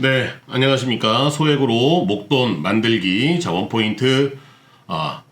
네, 안녕하십니까. 소액으로 목돈 만들기 자 원포인트 아,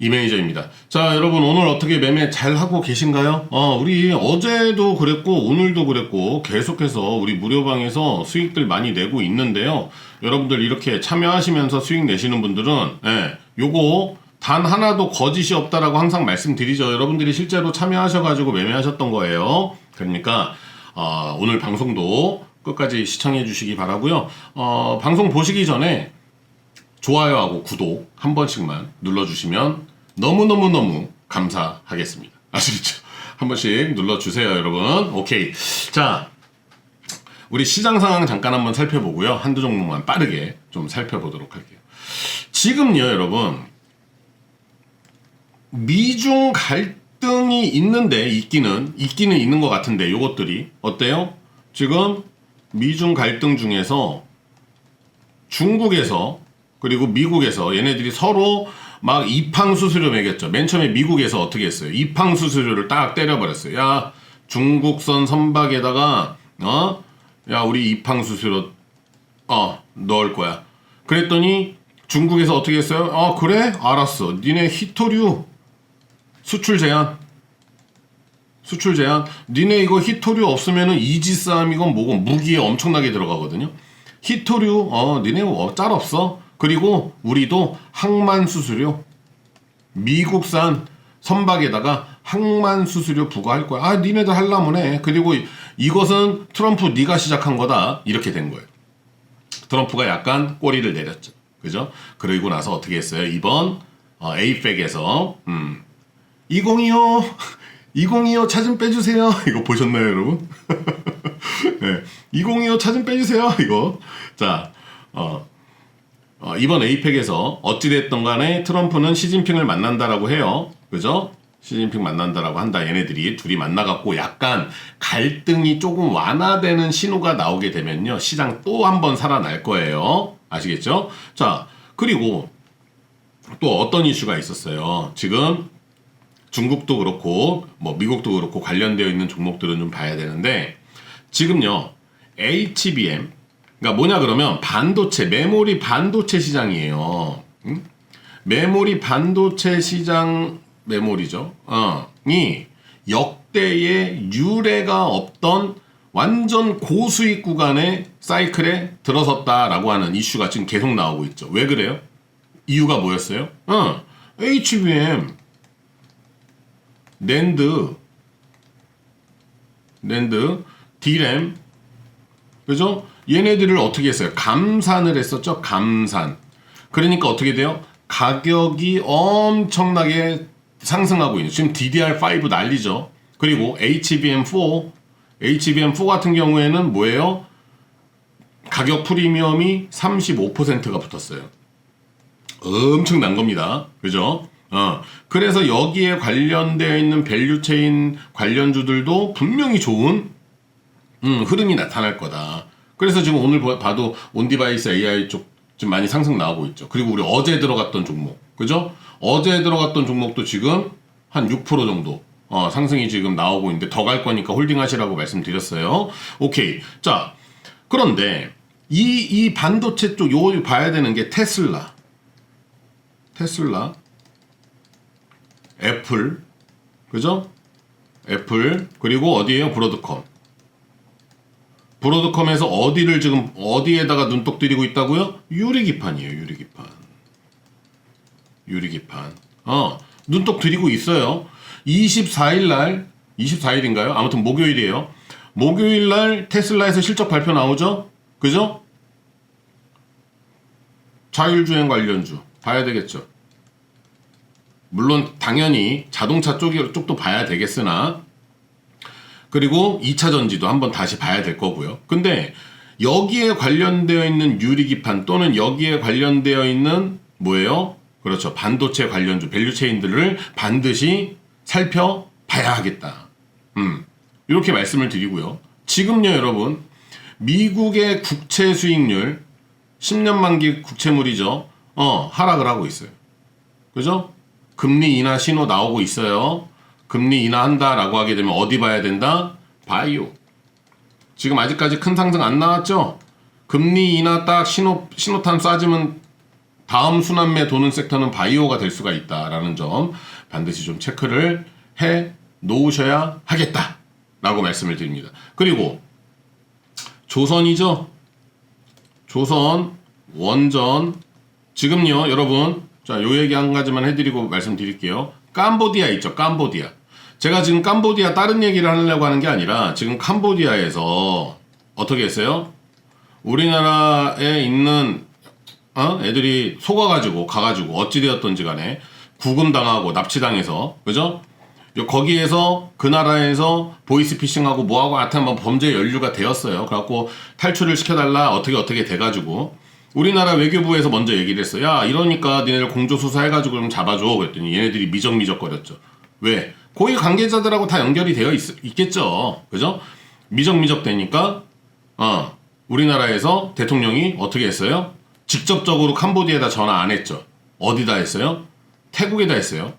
이 매니저입니다. 자, 여러분 오늘 어떻게 매매 잘 하고 계신가요? 어, 우리 어제도 그랬고 오늘도 그랬고 계속해서 우리 무료방에서 수익들 많이 내고 있는데요. 여러분들 이렇게 참여하시면서 수익 내시는 분들은 예, 요거 단 하나도 거짓이 없다라고 항상 말씀드리죠. 여러분들이 실제로 참여하셔가지고 매매하셨던 거예요. 그러니까 어, 오늘 방송도 끝까지 시청해 주시기 바라고요. 어, 방송 보시기 전에 좋아요하고 구독 한 번씩만 눌러주시면 너무너무너무 감사하겠습니다. 아시겠죠? 한 번씩 눌러주세요, 여러분. 오케이. 자, 우리 시장 상황 잠깐 한번 살펴보고요. 한두 종목만 빠르게 좀 살펴보도록 할게요. 지금요, 여러분. 미중 갈 등이 있는데, 있기는, 있기는 있는 것 같은데, 요것들이. 어때요? 지금 미중 갈등 중에서 중국에서 그리고 미국에서 얘네들이 서로 막 입항 수수료 매겼죠. 맨 처음에 미국에서 어떻게 했어요? 입항 수수료를 딱 때려버렸어요. 야 중국선 선박에다가 어? 야 우리 입항 수수료 어 넣을 거야. 그랬더니 중국에서 어떻게 했어요? 어 그래 알았어. 니네 히토류 수출 제한 수출 제한. 니네 이거 히토류 없으면은 이지 싸움이건 뭐건 무기에 엄청나게 들어가거든요. 히토류 어 니네 뭐짤 없어. 그리고 우리도 항만 수수료 미국산 선박에다가 항만 수수료 부과할 거야. 아 니네들 할라면 해. 그리고 이- 이것은 트럼프 네가 시작한 거다. 이렇게 된 거예요. 트럼프가 약간 꼬리를 내렸죠. 그죠? 그리고 나서 어떻게 했어요? 이번 어, 에이펙에서 음, 2025 2025 차좀 빼주세요. 이거 보셨나요, 여러분? 네, 2025 차좀 빼주세요. 이거 자, 어, 어, 이번 에이펙에서 어찌됐든 간에 트럼프는 시진핑을 만난다라고 해요. 그죠? 시진핑 만난다라고 한다. 얘네들이 둘이 만나갖고 약간 갈등이 조금 완화되는 신호가 나오게 되면요. 시장 또 한 번 살아날 거예요. 아시겠죠? 자, 그리고 또 어떤 이슈가 있었어요. 지금 중국도 그렇고 뭐 미국도 그렇고 관련되어 있는 종목들은 좀 봐야 되는데 지금요 HBM 그러니까 뭐냐 그러면 반도체 메모리 반도체 시장이에요. 응? 메모리 반도체 시장 메모리죠. 어, 이 역대의 유례가 없던 완전 고수익 구간의 사이클에 들어섰다라고 하는 이슈가 지금 계속 나오고 있죠. 왜 그래요? 이유가 뭐였어요? 어, HBM 낸드, 낸드, 디램, 그죠? 얘네들을 어떻게 했어요? 감산을 했었죠? 감산. 그러니까 어떻게 돼요? 가격이 엄청나게 상승하고 있는. 지금 DDR5 난리죠. 그리고 HBM4, HBM4 같은 경우에는 뭐예요? 가격 프리미엄이 35%가 붙었어요. 엄청난 겁니다. 그죠? 어. 그래서 여기에 관련되어 있는 밸류체인 관련주들도 분명히 좋은 음, 흐름이 나타날 거다. 그래서 지금 오늘 보- 봐도 온디바이스 AI 쪽 지금 많이 상승 나오고 있죠. 그리고 우리 어제 들어갔던 종목, 그죠? 어제 들어갔던 종목도 지금 한 6% 정도 어, 상승이 지금 나오고 있는데 더 갈 거니까 홀딩 하시라고 말씀드렸어요. 오케이. 자, 그런데 이, 이 반도체 쪽 요 봐야 되는 게 테슬라. 테슬라, 애플, 그죠? 애플, 그리고 어디에요? 브로드컴. 브로드컴에서 어디를 지금, 어디에다가 눈독 들이고 있다고요? 유리기판이에요, 유리기판. 유리기판. 어, 눈독 들이고 있어요. 24일 날, 24일인가요? 아무튼 목요일이에요. 목요일 날 테슬라에서 실적 발표 나오죠? 그죠? 자율주행 관련주 봐야 되겠죠. 물론 당연히 자동차 쪽이 쪽도 봐야 되겠으나 그리고 2차 전지도 한번 다시 봐야 될 거고요. 근데 여기에 관련되어 있는 유리기판 또는 여기에 관련되어 있는 뭐예요? 그렇죠. 반도체 관련주 밸류체인들을 반드시 살펴봐야 하겠다. 음. 이렇게 말씀을 드리고요. 지금요, 여러분. 미국의 국채 수익률 10년 만기 국채물이죠. 어, 하락을 하고 있어요. 그죠? 금리 인하 신호 나오고 있어요. 금리 인하한다라고 하게 되면 어디 봐야 된다? 바이오. 지금 아직까지 큰 상승 안 나왔죠? 금리 인하 딱 신호 신호탄 쏴지면 다음 순환매 도는 섹터는 바이오가 될 수가 있다라는 점 반드시 좀 체크를 해 놓으셔야 하겠다라고 말씀을 드립니다. 그리고 조선이죠. 조선 원전 지금요 여러분 자 요 얘기 한 가지만 해드리고 말씀드릴게요. 캄보디아 있죠 캄보디아. 제가 지금 캄보디아 다른 얘기를 하려고 하는 게 아니라 지금 캄보디아에서 어떻게 했어요? 우리나라에 있는 어? 애들이 속아가지고 가가지고 어찌되었던지 간에 구금당하고 납치당해서 그죠? 요- 거기에서 그 나라에서 보이스피싱하고 뭐하고 하여튼 뭐 범죄 연루가 되었어요. 그래갖고 탈출을 시켜달라 어떻게 어떻게 돼가지고 우리나라 외교부에서 먼저 얘기를 했어. 야 이러니까 니네들 공조수사 해가지고 좀 잡아줘. 그랬더니 얘네들이 미적미적거렸죠. 왜? 고위 관계자들하고 다 연결이 되어 있, 있겠죠. 그죠? 미적미적 되니까 어, 우리나라에서 대통령이 어떻게 했어요? 직접적으로 캄보디아에다 전화 안 했죠. 어디다 했어요? 태국에다 했어요.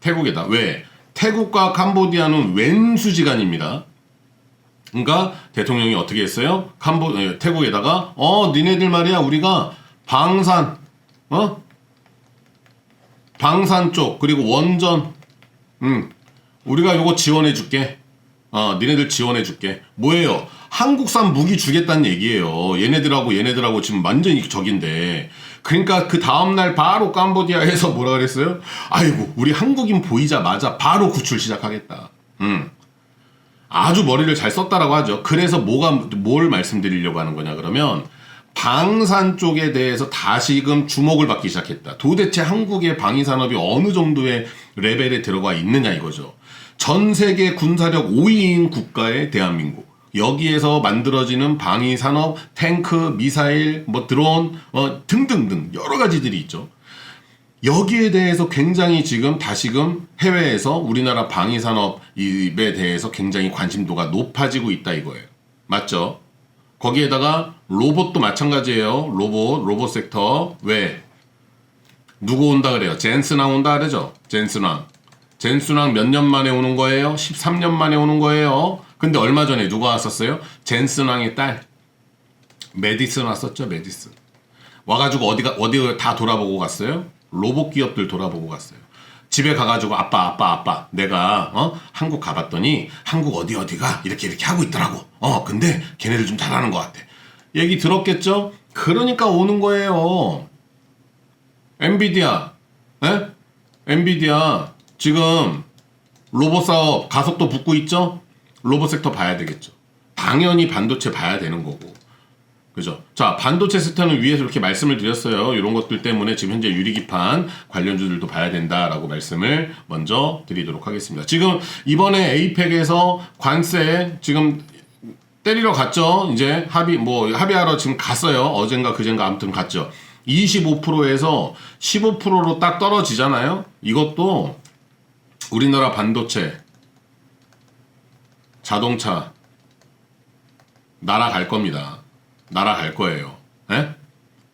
태국에다. 왜? 태국과 캄보디아는 왼수지간입니다. 그러니까 대통령이 어떻게 했어요? 캄보 예, 태국에다가 어 니네들 말이야 우리가 방산 어? 방산 쪽 그리고 원전 음 우리가 요거 지원해 줄게. 어 니네들 지원해 줄게. 뭐예요? 한국산 무기 주겠다는 얘기예요. 얘네들하고 얘네들하고 지금 완전히 적인데. 그러니까 그 다음날 바로 캄보디아에서 뭐라 그랬어요? 아이고 우리 한국인 보이자마자 바로 구출 시작하겠다. 음 아주 머리를 잘 썼다라고 하죠. 그래서 뭐가 뭘 말씀드리려고 하는 거냐 그러면 방산 쪽에 대해서 다시금 주목을 받기 시작했다. 도대체 한국의 방위 산업이 어느 정도의 레벨에 들어가 있느냐 이거죠. 전 세계 군사력 5위인 국가의 대한민국. 여기에서 만들어지는 방위 산업, 탱크, 미사일, 뭐 드론, 어, 등등등 여러 가지들이 있죠. 여기에 대해서 굉장히 지금 다시금 해외에서 우리나라 방위 산업에 대해서 굉장히 관심도가 높아지고 있다 이거예요. 맞죠? 거기에다가 로봇도 마찬가지예요. 로봇, 로봇 섹터. 왜? 누구 온다 그래요? 젠스랑 온다 그러죠? 젠스랑. 젠스랑 몇년 만에 오는 거예요? 13년 만에 오는 거예요. 근데 얼마 전에 누가 왔었어요? 젠스랑의 딸. 메디슨 왔었죠, 메디슨. 와가지고 어디가 어디 다 돌아보고 갔어요. 로봇 기업들 돌아보고 갔어요. 집에 가가지고 아빠 아빠 아빠 내가 어 한국 가봤더니 한국 어디 어디가 이렇게 이렇게 하고 있더라고. 어 근데 걔네들 좀 잘하는 것 같아. 얘기 들었겠죠? 그러니까 오는 거예요. 엔비디아, 에? 엔비디아 지금 로봇 사업 가속도 붙고 있죠? 로봇 섹터 봐야 되겠죠. 당연히 반도체 봐야 되는 거고. 그죠? 자, 반도체 섹터는 위에서 이렇게 말씀을 드렸어요. 이런 것들 때문에 지금 현재 유리기판 관련주들도 봐야 된다라고 말씀을 먼저 드리도록 하겠습니다. 지금 이번에 에이펙에서 관세 지금 때리러 갔죠. 이제 합의 뭐 합의하러 지금 갔어요. 어젠가 그젠가 아무튼 갔죠. 25%에서 15%로 딱 떨어지잖아요. 이것도 우리나라 반도체 자동차 날아갈 겁니다. 날아갈 거예요. 예?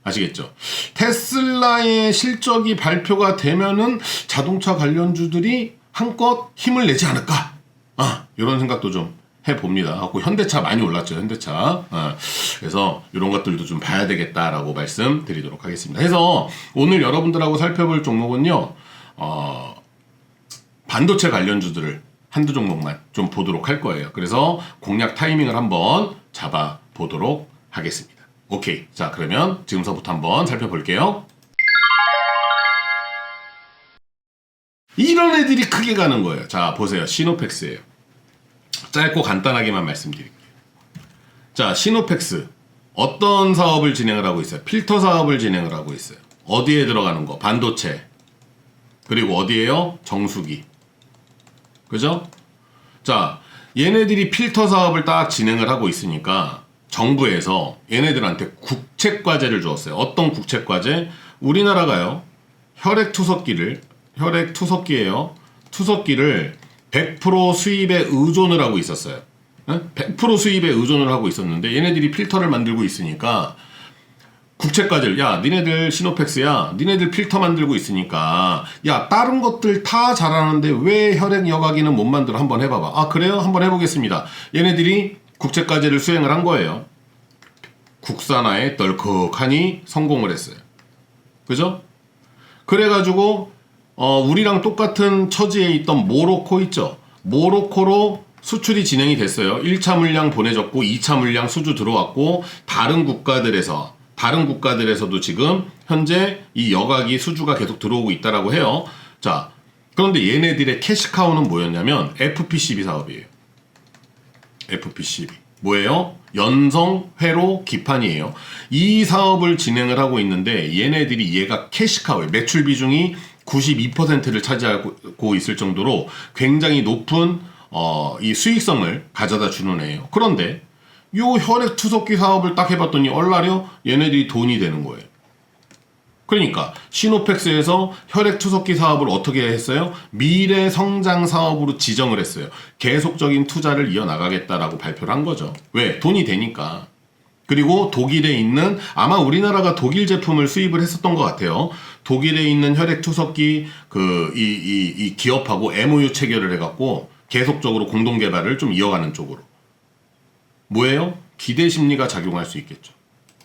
아시겠죠? 테슬라의 실적이 발표가 되면은 자동차 관련주들이 한껏 힘을 내지 않을까? 아, 이런 생각도 좀 해봅니다. 하고 현대차 많이 올랐죠, 현대차. 아, 그래서 이런 것들도 좀 봐야 되겠다라고 말씀드리도록 하겠습니다. 해서 오늘 여러분들하고 살펴볼 종목은요, 어, 반도체 관련주들을 한두 종목만 좀 보도록 할 거예요. 그래서 공략 타이밍을 한번 잡아 보도록 하겠습니다. 오케이. 자, 그러면 지금서부터 한번 살펴볼게요. 이런 애들이 크게 가는 거예요. 자, 보세요. 시노펙스예요. 짧고 간단하게만 말씀드릴게요. 자, 시노펙스. 어떤 사업을 진행을 하고 있어요? 필터 사업을 진행을 하고 있어요. 어디에 들어가는 거? 반도체. 그리고 어디에요? 정수기. 그죠? 자, 얘네들이 필터 사업을 딱 진행을 하고 있으니까 정부에서 얘네들한테 국책 과제를 주었어요. 어떤 국책 과제? 우리나라가요. 혈액 투석기를 혈액 투석기예요. 투석기를 100% 수입에 의존을 하고 있었어요. 예? 100% 수입에 의존을 하고 있었는데 얘네들이 필터를 만들고 있으니까 국책과제를 야 니네들 시노펙스야 니네들 필터 만들고 있으니까 야 다른 것들 다 잘하는데 왜 혈액 여과기는 못 만들어 한번 해봐봐 아 그래요 한번 해보겠습니다 얘네들이 국책과제를 수행을 한 거예요 국산화에 널컥하니 성공을 했어요. 그죠? 그래가지고 어, 우리랑 똑같은 처지에 있던 모로코 있죠. 모로코로 수출이 진행이 됐어요. 1차 물량 보내졌고 2차 물량 수주 들어왔고 다른 국가들에서 다른 국가들에서도 지금 현재 이 여각이 수주가 계속 들어오고 있다라고 해요. 자, 그런데 얘네들의 캐시카우는 뭐였냐면 FPCB 사업이에요. FPCB. 뭐예요? 연성 회로 기판이에요. 이 사업을 진행을 하고 있는데 얘네들이 얘가 캐시카우에 매출 비중이 92%를 차지하고 있을 정도로 굉장히 높은 어, 이 수익성을 가져다 주는 애예요. 그런데 요 혈액 투석기 사업을 딱 해봤더니 얼라려 얘네들이 돈이 되는 거예요. 그러니까 시노펙스에서 혈액 투석기 사업을 어떻게 했어요? 미래 성장 사업으로 지정을 했어요. 계속적인 투자를 이어나가겠다라고 발표를 한 거죠. 왜? 돈이 되니까. 그리고 독일에 있는 아마 우리나라가 독일 제품을 수입을 했었던 것 같아요. 독일에 있는 혈액 투석기 그 이 이 이 기업하고 MOU 체결을 해갖고 계속적으로 공동 개발을 좀 이어가는 쪽으로. 뭐예요? 기대 심리가 작용할 수 있겠죠.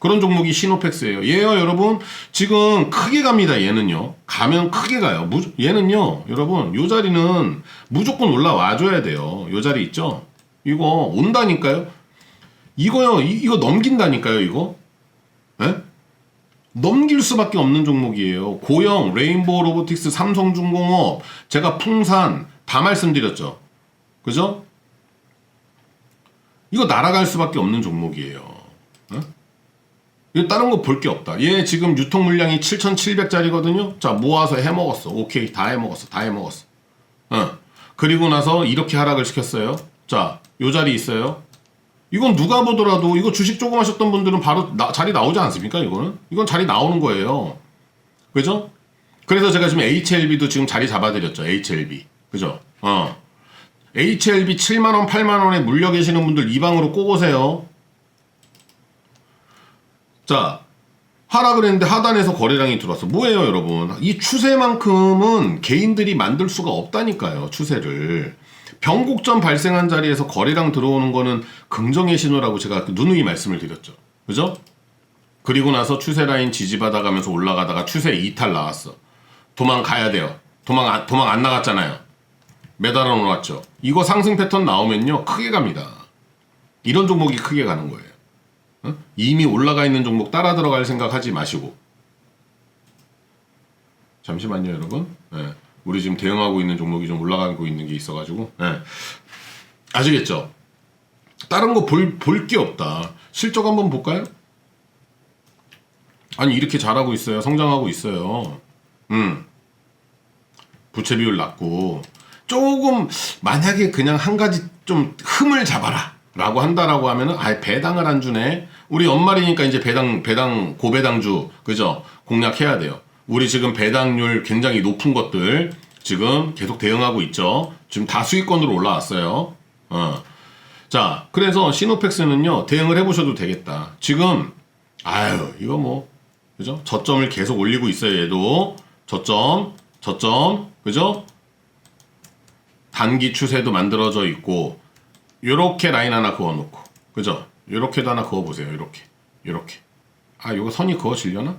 그런 종목이 시노펙스예요. 얘요, 여러분. 지금 크게 갑니다. 얘는요. 가면 크게 가요. 무, 얘는요, 여러분. 요 자리는 무조건 올라와 줘야 돼요. 요 자리 있죠? 이거 온다니까요. 이거요. 이, 이거 넘긴다니까요. 이거. 에? 넘길 수밖에 없는 종목이에요. 고영, 레인보우 로보틱스, 삼성중공업, 제가 풍산 다 말씀드렸죠. 그죠? 이거 날아갈 수밖에 없는 종목이에요. 어? 이거 다른 거 볼 게 없다. 얘 지금 유통 물량이 7,700짜리거든요. 자, 모아서 해 먹었어. 오케이. 다 해 먹었어. 다 해 먹었어. 어. 그리고 나서 이렇게 하락을 시켰어요. 자, 요 자리 있어요. 이건 누가 보더라도 이거 주식 조금 하셨던 분들은 바로 나- 자리 나오지 않습니까? 이거는 이건 자리 나오는 거예요. 그죠? 그래서 제가 지금 HLB도 지금 자리 잡아드렸죠. HLB. 그죠? 어. HLB 7만원, 8만원에 물려 계시는 분들 이 방으로 꼭 오세요. 자, 하락을 했는데 하단에서 거래량이 들어왔어. 뭐예요, 여러분? 이 추세만큼은 개인들이 만들 수가 없다니까요, 추세를. 변곡점 발생한 자리에서 거래량 들어오는 거는 긍정의 신호라고 제가 누누이 말씀을 드렸죠. 그죠? 그리고 나서 추세 라인 지지받아 가면서 올라가다가 추세 이탈 나왔어. 도망가야 돼요. 도망 안, 도망 안 나갔잖아요. 매달아 놓았죠. 이거 상승 패턴 나오면요. 크게 갑니다. 이런 종목이 크게 가는 거예요. 어? 이미 올라가 있는 종목 따라 들어갈 생각하지 마시고. 잠시만요, 여러분. 예. 우리 지금 대응하고 있는 종목이 좀 올라가고 있는 게 있어가지고. 예. 아시겠죠? 다른 거 볼 볼 게 없다. 실적 한번 볼까요? 아니 이렇게 잘하고 있어요. 성장하고 있어요. 음. 부채 비율 낮고 조금 만약에 그냥 한 가지 좀 흠을 잡아라 라고 한다라고 하면은 아예 배당을 안 주네. 우리 연말이니까 이제 배당 배당 고배당주 그죠? 공략해야 돼요. 우리 지금 배당률 굉장히 높은 것들 지금 계속 대응하고 있죠. 지금 다 수익권으로 올라왔어요. 어. 자 그래서 시노펙스는요 대응을 해 보셔도 되겠다. 지금 아유 이거 뭐 그죠? 저점을 계속 올리고 있어요 얘도. 저점 저점 그죠? 단기 추세도 만들어져 있고 요렇게 라인 하나 그어놓고. 그죠? 요렇게도 하나 그어보세요. 요렇게. 요렇게. 아 요거 선이 그어지려나?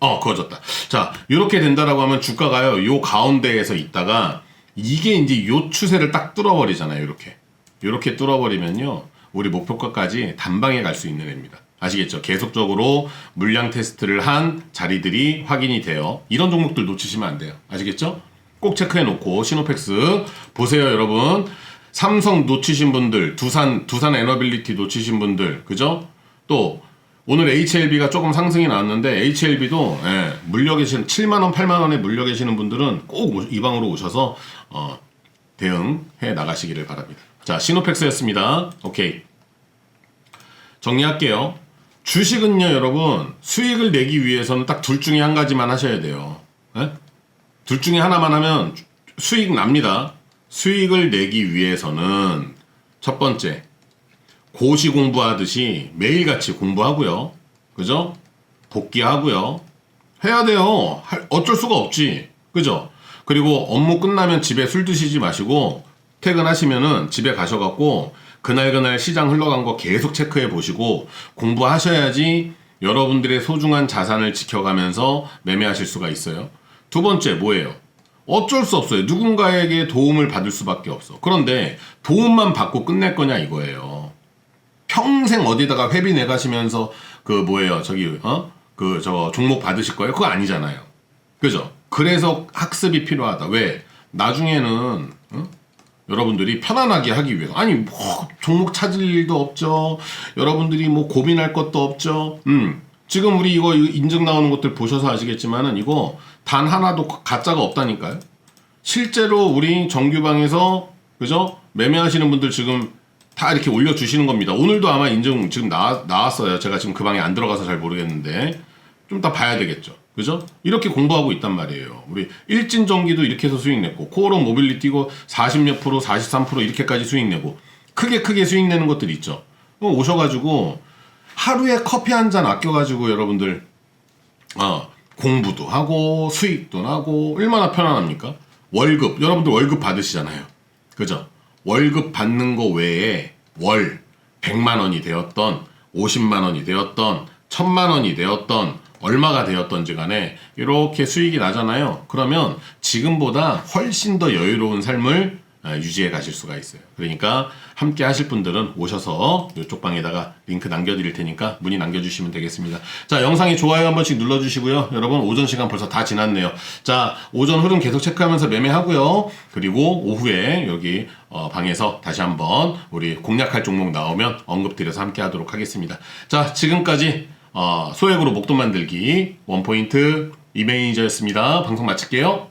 어 그어졌다. 자 요렇게 된다라고 하면 주가가요 요 가운데에서 있다가 이게 이제 요 추세를 딱 뚫어버리잖아요 요렇게. 요렇게 뚫어버리면요 우리 목표가까지 단방에 갈 수 있는 애입니다. 아시겠죠? 계속적으로 물량 테스트를 한 자리들이 확인이 돼요. 이런 종목들 놓치시면 안 돼요. 아시겠죠? 꼭 체크해 놓고 시노펙스 보세요 여러분 삼성 놓치신 분들 두산 두산 에너빌리티 놓치신 분들 그죠? 또 오늘 HLB가 조금 상승이 나왔는데 HLB도 예, 물려 계신 7만 원 8만 원에 물려 계시는 분들은 꼭 이 방으로 오셔서 어, 대응해 나가시기를 바랍니다. 자 시노펙스였습니다. 오케이. 정리할게요. 주식은요 여러분 수익을 내기 위해서는 딱 둘 중에 한 가지만 하셔야 돼요. 예? 둘 중에 하나만 하면 수익 납니다. 수익을 내기 위해서는 첫 번째 고시 공부하듯이 매일같이 공부하고요. 그죠? 복귀하고요. 해야 돼요. 할- 어쩔 수가 없지. 그죠? 그리고 업무 끝나면 집에 술 드시지 마시고 퇴근하시면은 집에 가셔갖고 그날그날 시장 흘러간 거 계속 체크해 보시고 공부하셔야지 여러분들의 소중한 자산을 지켜가면서 매매하실 수가 있어요. 두 번째 뭐예요? 어쩔 수 없어요. 누군가에게 도움을 받을 수밖에 없어. 그런데 도움만 받고 끝낼 거냐 이거예요. 평생 어디다가 회비 내가시면서 그 뭐예요? 저기 어? 그 저 종목 받으실 거예요? 그거 아니잖아요. 그죠? 그래서 학습이 필요하다. 왜? 나중에는 어? 여러분들이 편안하게 하기 위해서 아니 뭐 종목 찾을 일도 없죠. 여러분들이 뭐 고민할 것도 없죠. 음. 지금 우리 이거 인증 나오는 것들 보셔서 아시겠지만은 이거 단 하나도 가짜가 없다니까요. 실제로 우리 정규방에서 그죠? 매매하시는 분들 지금 다 이렇게 올려주시는 겁니다. 오늘도 아마 인증 지금 나, 나왔어요. 제가 지금 그 방에 안 들어가서 잘 모르겠는데 좀 이따 봐야 되겠죠. 그죠? 이렇게 공부하고 있단 말이에요. 우리 일진 전기도 이렇게 해서 수익 냈고 코어로 모빌리티고 40몇 프로, 43% 이렇게까지 수익 내고 크게 크게 수익 내는 것들 있죠. 오셔가지고 하루에 커피 한 잔 아껴가지고 여러분들 어, 공부도 하고 수익도 나고 얼마나 편안합니까? 월급 여러분들 월급 받으시잖아요. 그죠? 월급 받는 거 외에 월 100만 원이 되었던 50만 원이 되었던 1000만 원이 되었던 얼마가 되었던지 간에 이렇게 수익이 나잖아요. 그러면 지금보다 훨씬 더 여유로운 삶을 아, 유지해 가실 수가 있어요. 그러니까 함께 하실 분들은 오셔서 이쪽 방에다가 링크 남겨드릴 테니까 문의 남겨주시면 되겠습니다. 자, 영상에 좋아요 한 번씩 눌러주시고요. 여러분, 오전 시간 벌써 다 지났네요. 자, 오전 흐름 계속 체크하면서 매매하고요. 그리고 오후에 여기 어, 방에서 다시 한번 우리 공략할 종목 나오면 언급드려서 함께 하도록 하겠습니다. 자, 지금까지 어, 소액으로 목돈 만들기 원포인트 이매니저였습니다. 방송 마칠게요.